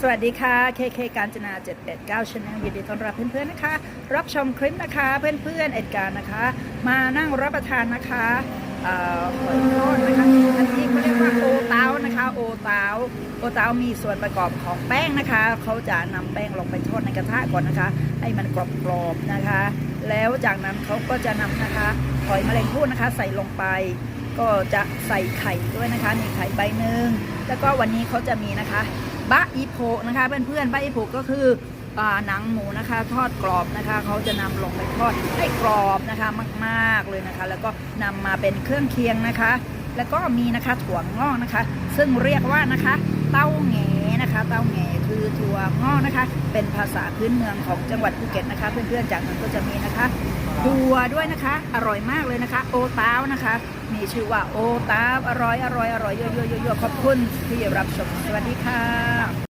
สวัสดีค่ะ KK การจนา 789ช n แนลยินดีต้อนรับเพื่อนๆนะคะ รับชมคลิปนะคะ เพื่อนๆเอ็ดการนะคะ มานั่งรับประทานนะคะเอ่อหอยทอดนะคะอันนี้เขาเรียกว่าโอเต้านะคะ โอเต้าโอเต้ามีส่วนประกอบของแป้งนะคะ เขาจะนำแป้งลงไปทอดในกระทะก่อนนะคะ ให้มันกรอบๆนะคะ แล้วจากนั้นเขาก็จะนำนะคะหอยแมลงภู่นะคะ ใส่ลงไปก็จะใส่ไข่ด้วยนะคะ มีไข่ใบหนึ่งแล้วก็วันนี้เขาจะมีนะคะ บะอีโพนะคะเพื่อนๆบะอีโพก็คืออ่าหนังหมูนะคะ ทอดกรอบนะคะเขาจะนำลงไปทอดให้กรอบนะคะมากๆเลยนะคะ แล้วก็นำมาเป็นเครื่องเคียงนะคะ แล้วก็มีนะคะถั่วงอกนะคะ ซึ่งเรียกว่านะคะ เต้าแหงนะคะ เต้าแหง ถั่วงอกนะคะ เป็นภาษาพื้นเมืองของจังหวัดภูเก็ตนะคะ เพื่อนๆจากนั้นก็จะมีนะคะถั่วด้วยนะคะ อร่อยมากเลยนะคะ โอตาวนะคะ มีชื่อว่าโอตาวอร่อยอร่อยอร่อยเยอะๆๆๆขอบคุณที่รับชมสวัสดีค่ะ